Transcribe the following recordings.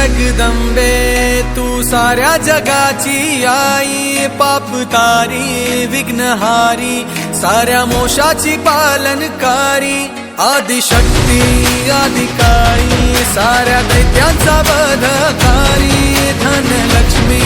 जगदंबे तू साऱ्या जगाची आई, पाप तारी विघ्नहारी साऱ्या मोशाची पालनकारी आदिशक्ती आदिकाळी साऱ्या दैत्यांचा वधकारी धनलक्ष्मी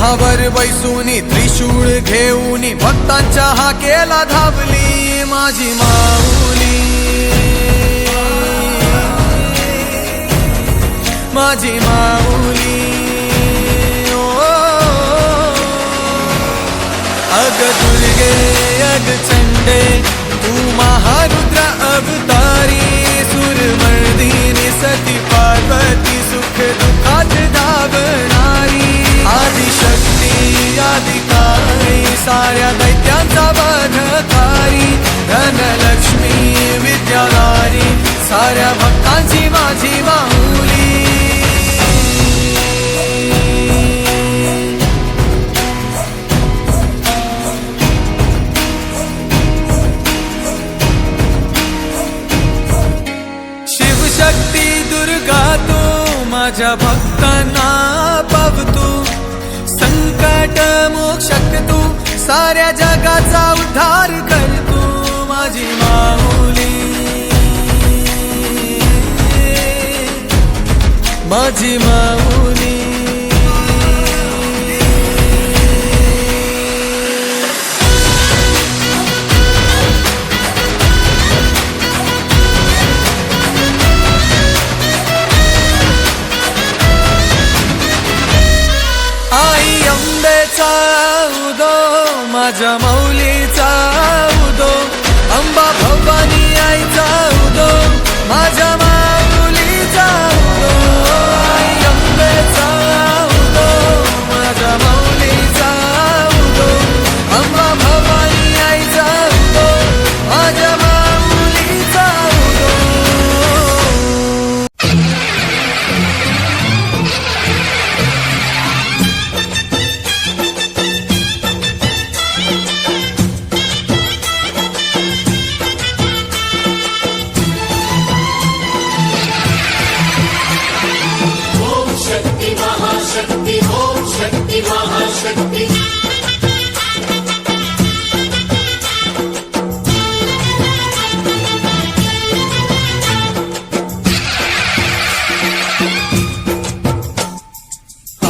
होऊनी सिंहावर बैसूनी त्रिशूळ घेऊनी भक्तांच्या हाकेला धावली माझी माऊली. माझी माऊली. ओ, अग दुर्गे अग चंडे तू महारुद्र अवतारी सुरमर्दिनी सती पार्वती सुख दुखाचे अधिकारी साऱ्या दैत्यांचा बधकारी धनलक्ष्मी विद्याधारी साऱ्या भक्तांची माझी मा या जगाचा उद्धार कर तू माझी माऊली. माझी माऊली. మహాశక్తి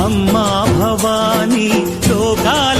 అమ్మా భవానీ లోకాల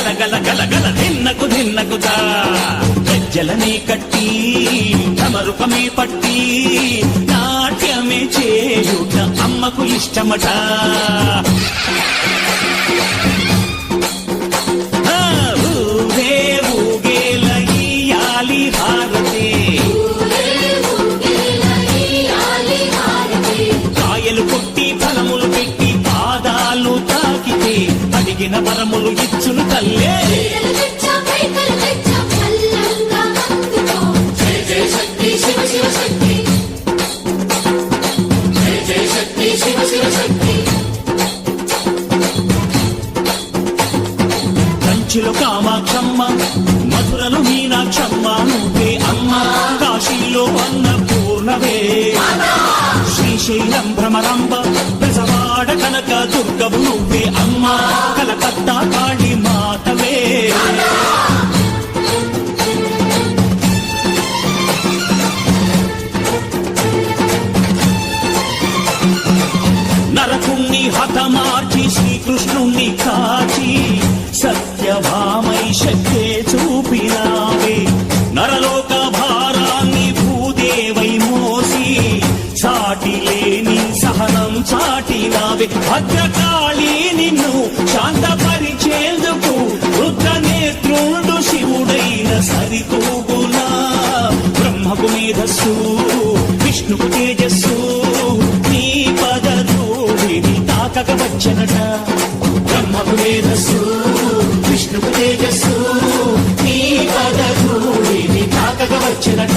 గలగల గలగల నిన్నకు నిన్నకుతా. గజ్జలనే కట్టి తమరుపమే పట్టి నాట్యమే చేయుట అమ్మకు ఇష్టమట. తల్లి అడిగిన వరములు ఇచ్చును తల్లే. కంచిలో కామాక్షమ్మ మధురలు మీనాక్షమ్మ నువ్వే అమ్మ. కాశీలో అన్న పూర్ణవే శ్రీశైలం భ్రమరంబ ప్రసవాడ కనక దుర్గము నువ్వే అమ్మ కలకత్తా కాళీ మాతవే. నరకుణ్ణి హతమార్చి శ్రీకృష్ణుణ్ణి కాచి సత్యభామై శక్తే చూపినావే. నరలోక భారాన్ని భూదేవై మోసి చాటి లేని సహనం చాటినావే. భద్రకాళీ నిన్ను శాంతపరిచేందుకు రుద్ర నేత్రుండు శివుడైన సరితూగునా బ్రహ్మకు మేధస్సు విష్ణుకు తేజస్సు నీ పదధూళిని తాకక వచ్చనట బ్రహ్మకు మేధస్సు విష్ణుకు తేజస్సు నీ పదధూళిని తాకక వచ్చనట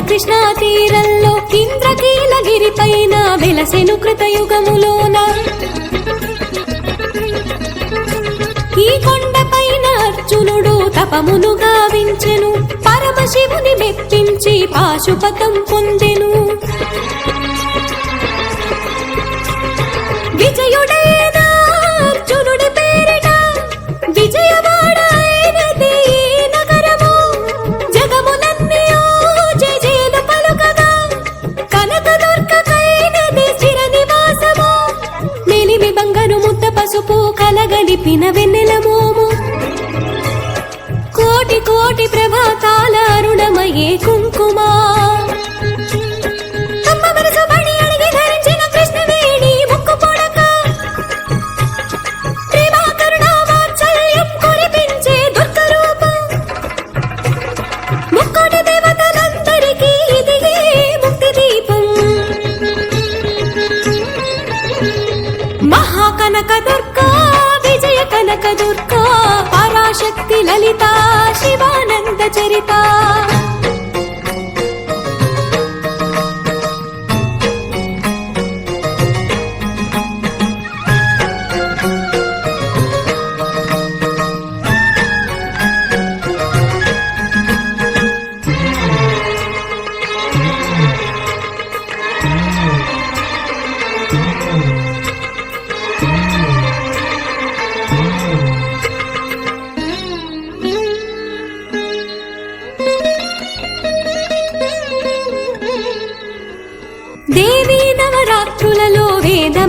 కృష్ణా తీరంలో ఇంద్రకీలగిరి పైన వెలసెను కృతయుగములోన. ఈ కొండ పైన అర్జునుడు తపమును గావించెను పరమశివుని మెప్పించి పాశుపతం పొందెను. విజయుడే నిలిపిన వెన్నెల మోము. కోటి కోటి ప్రభాతాల అరుణమయ్యే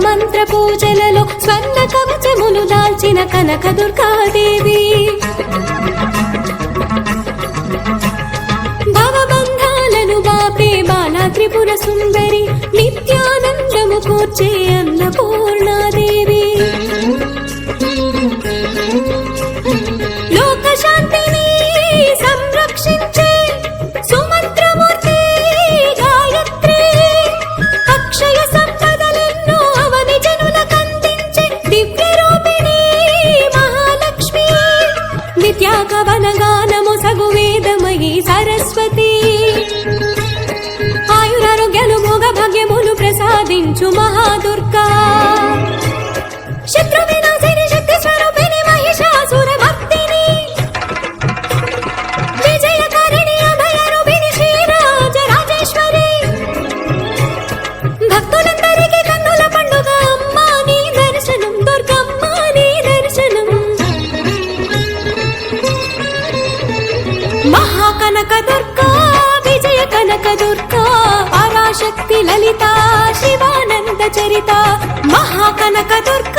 మంత్ర పూజలలో స్వర్ణ కవచములు దాల్చిన కనక దుర్గాదేవి. భవబంధాలను బాపే బాలా త్రిపుర సుందరి నిత్యానందము కూర్చే అన్నపూర్ణాది మాత మహాకనక దుర్గ